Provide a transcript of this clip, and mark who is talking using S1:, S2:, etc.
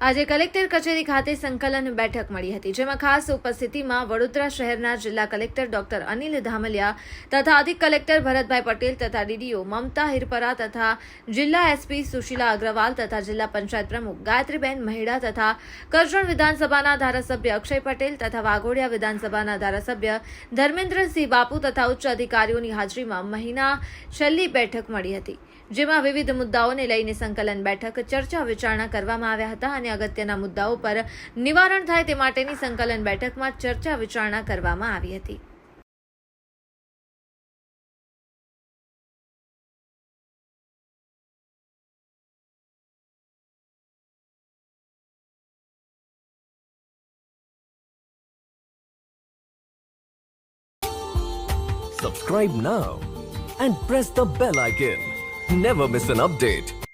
S1: આજે કલેક્ટર કચેરી ખાતે સંકલન બેઠક મળી હતી, જેમાં ખાસ ઉપસ્થિતિમાં વડોદરા શહેરના જિલ્લા કલેક્ટર ડોક્ટર અનિલ ધામલિયા તથા અધિક કલેક્ટર ભરતભાઈ પટેલ તથા ડીડીઓ મમતા હિરપરા તથા જિલ્લા એસપી સુશીલા અગ્રવાલ તથા જિલ્લા પંચાયત પ્રમુખ ગાયત્રીબેન મહેડા તથા કરજણ વિધાનસભાના ધારાસભ્ય અક્ષય પટેલ તથા વાઘોડિયા વિધાનસભાના ધારાસભ્ય ધર્મેન્દ્રસિંહ બાપુ તથા ઉચ્ચ અધિકારીઓની હાજરીમાં મહિના છેલ્લી બેઠક મળી હતી, જેમાં વિવિધ મુદ્દાઓને લઈને સંકલન બેઠક ચર્ચા વિચારણા કરવામાં આવ્યા હતા અને અગત્યના મુદ્દાઓ પર નિવારણ થાય તે માટેની સંકલન બેઠકમાં ચર્ચા વિચારણા કરવામાં આવી હતી
S2: Subscribe now and press the bell icon. Never miss an update.